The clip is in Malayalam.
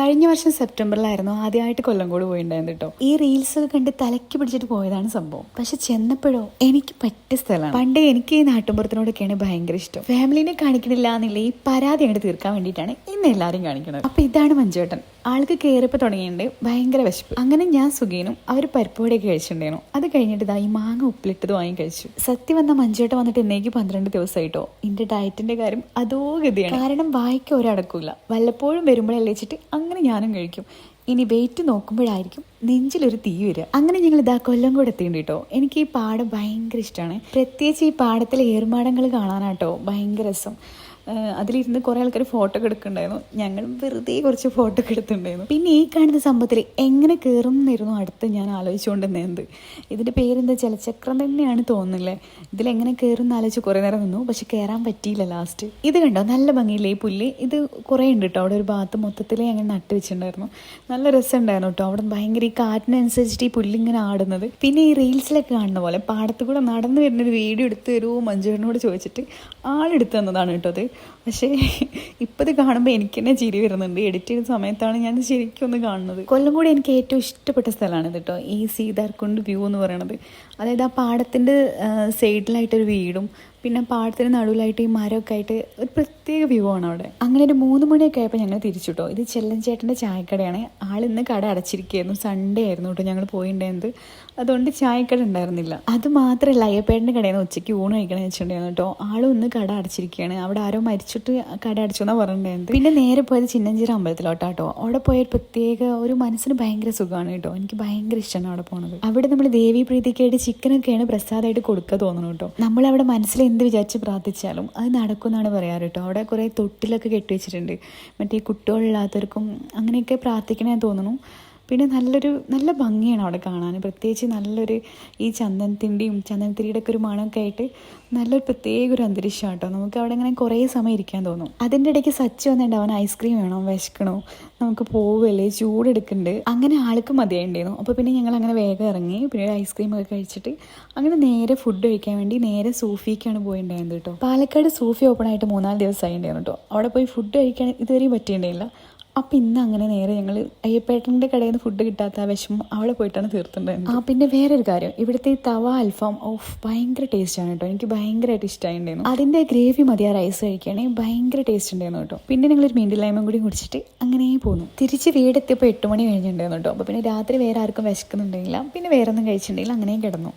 കഴിഞ്ഞ വർഷം സെപ്റ്റംബറിലായിരുന്നു ആദ്യമായിട്ട് കൊല്ലംകോട് പോയിണ്ടായിരുന്നു കേട്ടോ ഈ റീൽസ് കണ്ട് തലയ്ക്ക് പിടിച്ചിട്ട് പോയതാണ് സംഭവം. പക്ഷെ ചെന്നപ്പോഴോ എനിക്ക് പറ്റിയ സ്ഥലമാണ്. പണ്ടേ എനിക്ക് ഈ നാട്ടുമ്പുറത്തിനോടൊക്കെയാണ് ഭയങ്കര ഇഷ്ടം. ഫാമിലിനെ കാണിക്കണില്ല എന്നുള്ള ഈ പരാതി അങ്ങോട്ട് തീർക്കാൻ വേണ്ടിയിട്ടാണ് ഇന്ന് എല്ലാവരും കാണിക്കുന്നത് അപ്പൊ ഇതാണ് മഞ്ചേട്ടൻ ആൾക്ക് കയറിയപ്പോൾ തുടങ്ങിയിട്ടുണ്ട് ഭയങ്കര വിശപ്പ്. അങ്ങനെ ഞാൻ സുഖീനും അവർ പരിപ്പുവടയൊക്കെ കഴിച്ചിട്ടുണ്ടായിരുന്നു. അത് കഴിഞ്ഞിട്ട് ഈ മാങ്ങ ഉപ്പിലിട്ടത് വാങ്ങി കഴിച്ചു. സത്യം വന്ന മഞ്ചേട്ടൻ വന്നിട്ട് എന്നേക്ക് പന്ത്രണ്ട് ദിവസമായിട്ടോ എന്റെ ഡയറ്റിന്റെ കാര്യം അതോ ഗതിയാണ് കാരണം വായിക്ക ഒരടക്കൂല വല്ലപ്പോഴും വരുമ്പോഴല്ലേ വെച്ചിട്ട് അങ്ങനെ ഞാനും കഴിക്കും. ഇനി വെയിറ്റ് നോക്കുമ്പോഴായിരിക്കും നെഞ്ചിലൊരു തീ വരിക. അങ്ങനെ ഞങ്ങൾ ഇതാ കൊല്ലം കൂടെ എത്തിയിട്ടുണ്ട് കേട്ടോ. എനിക്ക് ഈ പാടം ഭയങ്കര ഇഷ്ടമാണ് പ്രത്യേകിച്ച് ഈ പാടത്തിലെ ഏർമാടങ്ങൾ കാണാനാട്ടോ ഭയങ്കര രസം. അതിലിരുന്ന് കുറേ ആൾക്കാർ ഫോട്ടോ എടുക്കുന്നുണ്ടായിരുന്നു. ഞങ്ങൾ വെറുതെ കുറച്ച് ഫോട്ടോ എടുത്തിട്ടുണ്ടായിരുന്നു. പിന്നെ ഈ കാണുന്ന സംഭവത്തിൽ എങ്ങനെ കയറും എന്നായിരുന്നു അടുത്ത് ഞാൻ ആലോചിച്ചുകൊണ്ടിരുന്നത്. ഇതിന്റെ പേരെന്താ? ജലചക്രം തന്നെയാണ് തോന്നുന്നില്ലേ? ഇതിലെങ്ങനെ കയറും എന്ന് ആലോചിച്ച് കുറേ നേരം നിന്നു. പക്ഷെ കയറാൻ പറ്റിയില്ല ലാസ്റ്റ് ഇത് കണ്ടോ? നല്ല ഭംഗിയില്ലേ ഈ പുല്ല്? ഇത് കുറേ ഉണ്ട് കേട്ടോ അവിടെ ഒരു ഭാഗത്ത് മൊത്തത്തിൽ അങ്ങനെ നട്ട് വെച്ചിട്ടുണ്ടായിരുന്നു. നല്ല രസമുണ്ടായിരുന്നു കേട്ടോ അവിടെ ഭയങ്കര ഈ കാറ്റിനനുസരിച്ചിട്ട് ഈ പുല്ലിങ്ങനെ ആടുന്നത്. പിന്നെ ഈ റീൽസിലൊക്കെ കാണുന്ന പോലെ പാടത്ത് കൂടെ നടന്നു വരുന്നൊരു വീഡിയോ എടുത്ത് തരുമോ മഞ്ജുവിനോട് ചോദിച്ചിട്ട് ആളെടുത്ത് തന്നതാണ് കേട്ടോ അത് പക്ഷേ ഇപ്പം ഇത് കാണുമ്പോൾ എനിക്ക് തന്നെ ചിരി വരുന്നുണ്ട്. എഡിറ്റ് ചെയ്യുന്ന സമയത്താണ് ഞാൻ ശരിക്കും ഒന്ന് കാണുന്നത്. കൊല്ലം കൂടി എനിക്ക് ഏറ്റവും ഇഷ്ടപ്പെട്ട സ്ഥലമാണ് ഇത് കേട്ടോ ഈ സീതാർക്കുണ്ട് വ്യൂ എന്ന് പറയണത്. അതായത് ആ പാടത്തിന്റെ സൈഡിലായിട്ടൊരു വീടും പിന്നെ പാടത്തിന് നടുവിലായിട്ട് ഈ മരമൊക്കെ ആയിട്ട് ഒരു പ്രത്യേക വ്യൂ ആണ് അവിടെ. അങ്ങനെ ഒരു മൂന്ന് മണിയൊക്കെ ആയപ്പോൾ ഞങ്ങൾ തിരിച്ചു കേട്ടോ ഇത് ചെല്ലൻ ചേട്ടന്റെ ചായക്കടയാണ്. ആൾ ഇന്ന് കട അടച്ചിരിക്കുകയായിരുന്നു. സൺഡേ ആയിരുന്നു കേട്ടോ ഞങ്ങൾ പോയിണ്ടായിരുന്നത്. അതുകൊണ്ട് ചായക്കട ഉണ്ടായിരുന്നില്ല. അത് മാത്രമല്ല അയ്യപ്പേട്ടന്റെ കടയാണ് ഉച്ചയ്ക്ക് ഊണ് കഴിക്കണമെന്ന് വെച്ചിട്ടുണ്ടായിരുന്നു കേട്ടോ. ആളും ഇന്ന് കട അടച്ചിരിക്കുകയാണ്. അവിടെ ആരോ മരിച്ചിട്ട് കട അടച്ചു എന്നാണ് പറഞ്ഞിട്ടുണ്ടായിരുന്നത്. പിന്നെ നേരെ പോയത് ചിന്നഞ്ചിറ അമ്പലത്തിലോട്ടാ കേട്ടോ. അവിടെ പോയ പ്രത്യേക ഒരു മനസ്സിന് ഭയങ്കര സുഖമാണ് കേട്ടോ. എനിക്ക് ഭയങ്കര ഇഷ്ടമാണ് അവിടെ പോണത്. അവിടെ നമ്മൾ ദേവി പ്രീതിക്കായിട്ട് ചിക്കനൊക്കെയാണ് പ്രസാദമായിട്ട് കൊടുക്കുക തോന്നുന്നു കേട്ടോ. നമ്മളവിടെ മനസ്സിൽ എന്ത് വിചാരിച്ച് പ്രാർത്ഥിച്ചാലും അത് നടക്കുമെന്നാണ് പറയാറ് കേട്ടോ. അവിടെ കുറേ തൊട്ടിലൊക്കെ കെട്ടി വെച്ചിട്ടുണ്ട്. മറ്റേ കുട്ടികളില്ലാത്തവർക്കും അങ്ങനെയൊക്കെ പ്രാർത്ഥിക്കണേ തോന്നുന്നു. പിന്നെ നല്ലൊരു നല്ല ഭംഗിയാണ് അവിടെ കാണാൻ. പ്രത്യേകിച്ച് നല്ലൊരു ഈ ചന്ദനത്തിന്റെയും ചന്ദനത്തിരിയുടെ ഒക്കെ ഒരു മണമൊക്കെ ആയിട്ട് നല്ലൊരു പ്രത്യേക ഒരു അന്തരീക്ഷം കേട്ടോ നമുക്ക് അവിടെ ഇങ്ങനെ കുറേ സമയം ഇരിക്കാൻ തോന്നും. അതിന്റെ ഇടയ്ക്ക് സച്ച് വന്നിട്ട് അവൻ ഐസ്ക്രീം വേണം വിശക്കണോ? നമുക്ക് പോവല്ലേ ചൂടെടുക്കുന്നുണ്ട് അങ്ങനെ ആൾക്ക് മതിയായിട്ടുണ്ടായിരുന്നു. അപ്പോൾ പിന്നെ ഞങ്ങൾ അങ്ങനെ വേഗം ഇറങ്ങി പിന്നെ ഐസ്ക്രീം ഒക്കെ കഴിച്ചിട്ട് അങ്ങനെ നേരെ ഫുഡ് കഴിക്കാൻ വേണ്ടി നേരെ സൂഫിക്കാണ് പോയിട്ടുണ്ടായിരുന്നത് കേട്ടോ. പാലക്കാട് സൂഫി ഓപ്പൺ ആയിട്ട് മൂന്നാൽ ദിവസമായി ഉണ്ടായിരുന്നു കേട്ടോ. അവിടെ പോയി ഫുഡ് കഴിക്കാൻ ഇതുവരെയും പറ്റിയിട്ടുണ്ടായില്ല. അപ്പം ഇന്ന് അങ്ങനെ നേരെ ഞങ്ങൾ അയ്യപ്പേട്ടന്റെ കടയിൽ നിന്ന് ഫുഡ് കിട്ടാത്ത വിഷമം അവിടെ പോയിട്ടാണ് തീർത്തിട്ടുണ്ടായിരുന്നത്. ആ പിന്നെ വേറൊരു കാര്യം. ഇവിടുത്തെ ഈ തവ അൽഫാം ഓഫ് ഭയങ്കര ടേസ്റ്റ് ആണ് കേട്ടോ. എനിക്ക് ഭയങ്കരമായിട്ട് ഇഷ്ടമായിട്ടുണ്ടായിരുന്നു അതിന്റെ ഗ്രേവി മതി ആ റൈസ് കഴിക്കുകയാണെങ്കിൽ ഭയങ്കര ടേസ്റ്റ് ഉണ്ടായിരുന്നു കേട്ടോ. പിന്നെ ഞങ്ങളൊരു മീന്റെ ലൈമും കൂടി കുടിച്ചിട്ട് അങ്ങനെ പോന്നു. തിരിച്ച് വീടെത്തിയപ്പോൾ എട്ട് മണി കഴിഞ്ഞിട്ടുണ്ടായിരുന്നു കേട്ടോ. അപ്പോൾ പിന്നെ രാത്രി വേറെ ആർക്കും വിശക്കുന്നുണ്ടെങ്കില്ല പിന്നെ വേറെ ഒന്നും കഴിച്ചിട്ടുണ്ടെങ്കിൽ അങ്ങനെയും കിടന്നു.